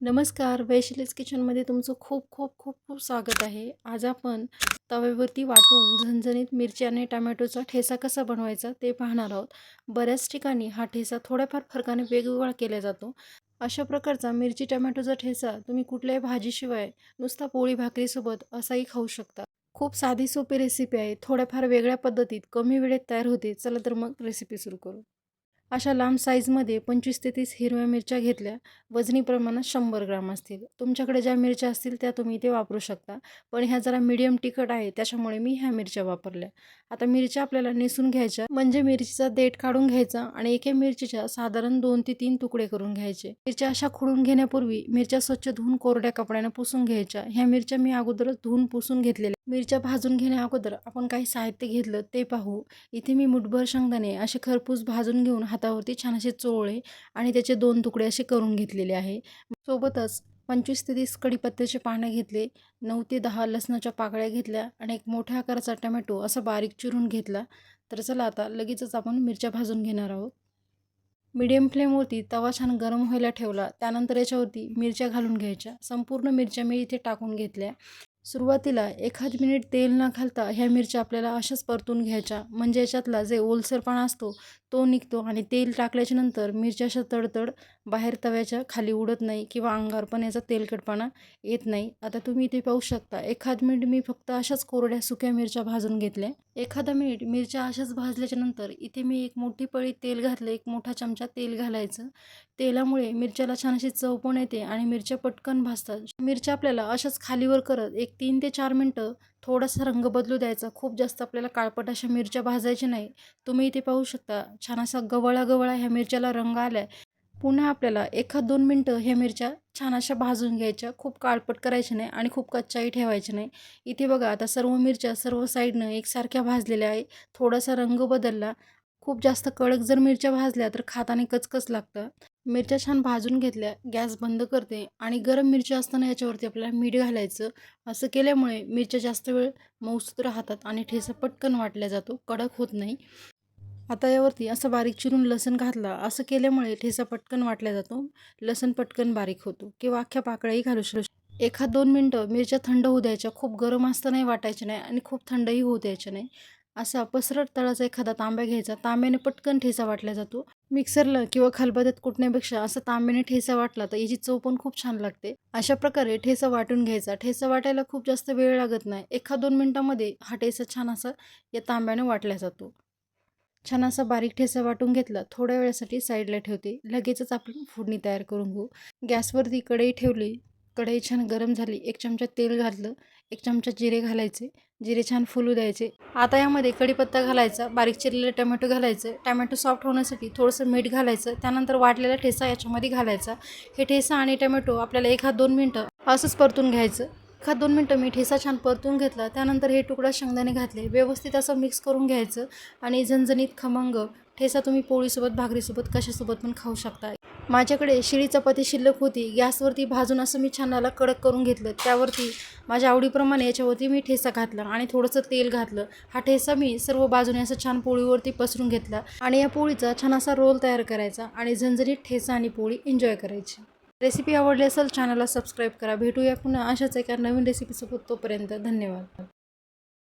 नमस्कार वैशिलीज किचनमध्ये तुमचं खूप खूप खूप खूप स्वागत आहे. आज आपण तव्यावरती वाटून झणझणीत मिरची आणि टमॅटोचा ठेचा कसा बनवायचा ते पाहणार आहोत. बऱ्याच ठिकाणी हा ठेचा थोड्याफार फरकाने वेगवेगळा केला जातो. अशा प्रकारचा मिरची टमॅटोचा ठेचा तुम्ही कुठल्याही भाजीशिवाय नुसता पोळी भाकरीसोबत असाही खाऊ शकता. खूप साधी सोपी रेसिपी आहे. थोड्याफार वेगळ्या पद्धतीत कमी वेळेत तयार होते. चला तर मग रेसिपी सुरू करू. अशा लांब साईजमध्ये पंचवीस ते तीस हिरव्या मिरच्या घेतल्या. वजनी प्रमाणात शंभर ग्राम असतील. तुमच्याकडे ज्या मिरच्या असतील त्या तुम्ही इथे वापरू शकता. पण ह्या जरा मीडियम तिखट आहे त्याच्यामुळे मी ह्या मिरच्या वापरल्या. आता मिरच्या आपल्याला नेसून घ्यायच्या. म्हणजे मिरचीचा देठ काढून घ्यायचा आणि एके मिरचीच्या साधारण दोन ते तीन तुकडे करून घ्यायचे. मिरच्या अशा खुडून घेण्यापूर्वी मिरच्या स्वच्छ धुवून कोरड्या कपड्यानं पुसून घ्यायच्या. ह्या मिरच्या मी अगोदरच धुवून पुसून घेतलेल्या मिरच्या भाजून घेण्या अगोदर आपण काही साहित्य घेतलं ते पाहू. इथे मी मुठभर शेंगदाणे असे खरपूस भाजून घेऊन हातावरती छान असे चोळे आणि त्याचे दोन तुकडे असे करून घेतलेले आहे. सोबतच पंचवीस ते तीस कडीपत्त्याचे पानं घेतले नऊ ते दहा लसणाच्या पाकळ्या घेतल्या आणि एक मोठ्या आकाराचा टमॅटो असा बारीक चिरून घेतला. तर चला आता लगेचच आपण मिरच्या भाजून घेणार आहोत. मीडियम फ्लेमवरती तवा छान गरम व्हायला ठेवला. त्यानंतर याच्यावरती मिरच्या घालून घ्यायच्या. संपूर्ण मिरच्या मी इथे टाकून घेतल्या. सुरुवातीला एखाद मिनिट तेल न घालता ह्या मिरच्या आपल्याला अशाच परतून घ्यायच्या. म्हणजे याच्यातला जे ओलसरपणा असतो तो निघतो आणि तेल टाकल्याच्या नंतर मिरच्या अशा तडतड बाहेर तव्याच्या खाली उडत नाही किंवा अंगावर पण याचा तेलकटपणा येत नाही. आता तुम्ही इथे पाहू शकता एखाद मिनिट मी फक्त अशाच कोरड्या सुक्या मिरच्या भाजून घेतल्या. एखादा मिनिट मिरच्या अशाच भाजल्याच्या नंतर इथे मी एक मोठी पळी तेल घातलं एक मोठा चमचा तेल घालायचं. तेलामुळे मिरच्याला छान अशी चव पण येते आणि मिरच्या पटकन भाजतात. मिरच्या आपल्याला अशाच खालीवर करत एक तीन ते चार मिनटं थोडासा रंग बदलू द्यायचा. खूप जास्त आपल्याला काळपट अशा मिरच्या भाजायच्या नाही. तुम्ही इथे पाहू शकता छान असा गवळा गवळा ह्या मिरच्याला रंग आला आहे पुन्हा आपल्याला एखाद दोन मिनटं ह्या मिरच्या छान अशा भाजून घ्यायच्या. खूप काळपट करायची नाही आणि खूप कच्चाही ठेवायची नाही. इथे बघा आता सर्व मिरच्या सर्व साईडनं एकसारख्या भाजलेल्या आहे. थोडासा रंग बदलला. खूप जास्त कडक जर मिरच्या भाजल्या तर खाताने कचकच लागतं. मिरच्या छान भाजून घेतल्या गॅस बंद करते आणि गरम मिरच्या असताना याच्यावरती आपल्याला मीठ घालायचं. असं केल्यामुळे मिरच्या जास्त वेळ मऊसूत राहतात आणि ठेचा पटकन वाटल्या जातो कडक होत नाही. आता यावरती असं बारीक चिरून लसण घातला असं केल्यामुळे ठेचा पटकन वाटला जातो लसण पटकन बारीक होतो किंवा अख्ख्या पाकळ्याही घालू शकतो. एखाद दोन मिनटं मिरच्या थंड होऊ द्यायच्या खूप गरम असतानाही वाटायच्या नाही आणि खूप थंडही होऊ द्यायच्या नाही. असा पसरट तळाचा एखादा तांब्या घ्यायचा. तांब्याने पटकन ठेचा वाटला जातो. मिक्सरला किंवा खलबत्यात कुटण्यापेक्षा असं तांब्याने ठेचा वाटला तर याची चव पण खूप छान लागते. अशा प्रकारे ठेचा वाटून घ्यायचा. ठेचा वाटायला खूप जास्त वेळ लागत नाही. एका दोन मिनटामध्ये हा ठेचा छान असा या तांब्याने वाटला जातो. छान असा बारीक ठेचा वाटून घेतला. थोड्या वेळासाठी साईडला ठेवते. लगेचच आपण फोडणी तयार करून घेऊ. गॅसवरती कढई ठेवली कढई छान गरम झाली एक चमचा तेल घातलं एक चमचा जिरे घालायचे जिरे छान फुलू द्यायचे. आता यामध्ये कढीपत्ता घालायचा बारीक चिरलेलं टमॅटो घालायचं. टमॅटो सॉफ्ट होण्यासाठी थोडंसं मीठ घालायचं त्यानंतर वाटलेला ठेसा याच्यामध्ये घालायचा. हे ठेसा आणि टमॅटो आपल्याला एखाद दोन मिनटं असंच परतून घ्यायचं. एखाद दोन मिनटं मी ठेसा छान परतून घेतला त्यानंतर हे तुकडा शेंगदाणे घातले. व्यवस्थित असं मिक्स करून घ्यायचं आणि झणझणीत खमंग ठेसा तुम्ही पोळीसोबत भाकरीसोबत कशासोबत पण खाऊ शकता. माझ्याकडे शिळी चपाती शिल्लक होती. गॅसवरती भाजून असं मी छानाला कडक करून घेतलं. त्यावरती माझ्या आवडीप्रमाणे याच्यावरती मी ठेसा घातला आणि थोडंसं तेल घातलं. हा ठेसा मी सर्व बाजूने असं छान पोळीवरती पसरून घेतला आणि या पोळीचा छान असा रोल तयार करायचा आणि झणझणीत ठेसा आणि पोळी एन्जॉय करायची. रेसिपी आवडली असेल चॅनलला सबस्क्राईब करा. भेटूया पुन्हा अशाच एका नवीन रेसिपीसोबत. तोपर्यंत धन्यवाद.